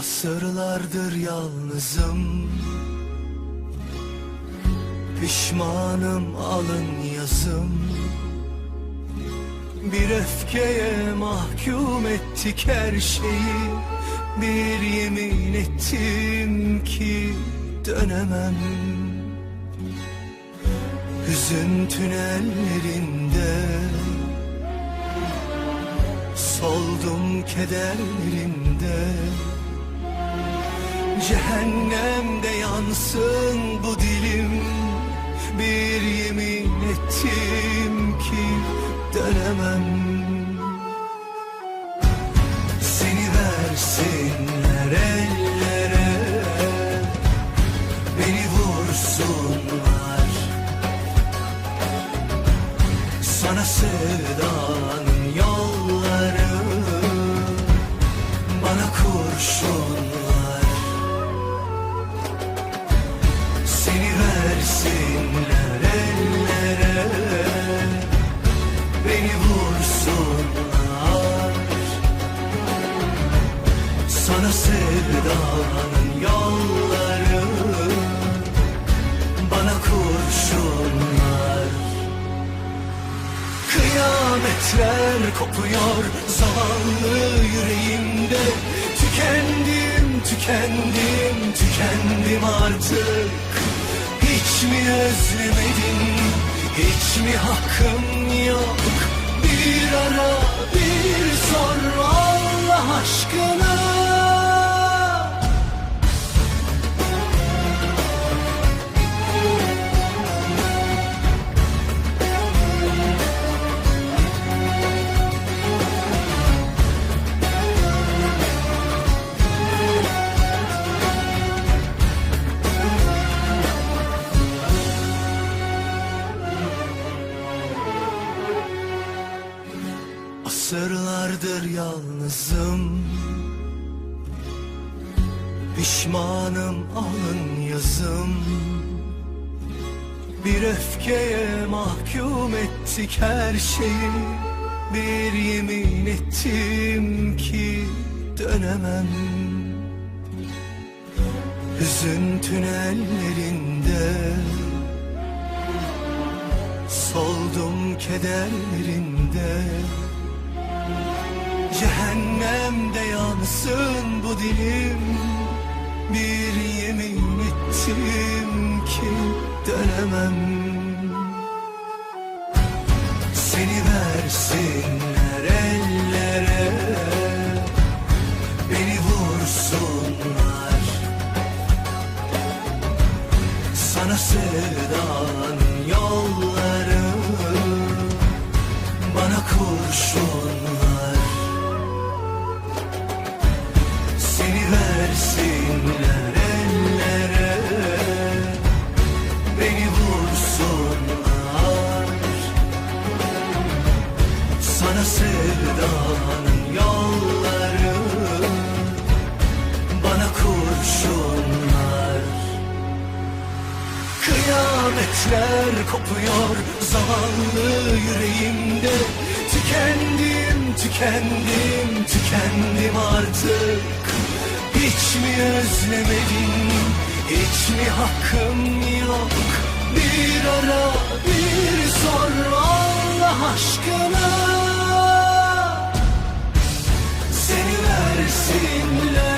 Asırlardır yalnızım. Pişmanım alın yazım. Bir öfkeye mahkum ettik her şeyi. Bir yemin ettim ki dönemem. Hüzün tünellerinde Soldum kederlerinde Cehennemde yansın bu dilim. Bir yemin ettim ki dönemem. Seni versinler ellere. Beni vursunlar. Sana sevdanın yolları Bana kurşunlar versinler ellere Beni vursunlar Sana sevdanın yolları Bana kurşunlar Kıyametler kopuyor zavallı yüreğimde. Tükendim, tükendim, tükendim artık Hiç mi özlemedin, hiç mi hakkım yok? Bir ara, bir sor Allah aşkına Asırlardır yalnızım. Pişmanım alın yazım. Bir öfkeye mahkum ettik her şeyi. Bir yemin ettim ki dönemem. Hüzün tünellerinde Soldum kederlerinde Cehennemde yansın bu dilim. Bir yemin ettim ki dönemem. Seni versinler sevdanın yolları Bana kurşunlar. Kıyametler kopuyor. Zavallı yüreğimde Tükendim, tükendim, tükendim artık. Hiç mi özlemedin, hiç mi hakkım yok? Bir ara, bir sor Allah aşkına Seni versinler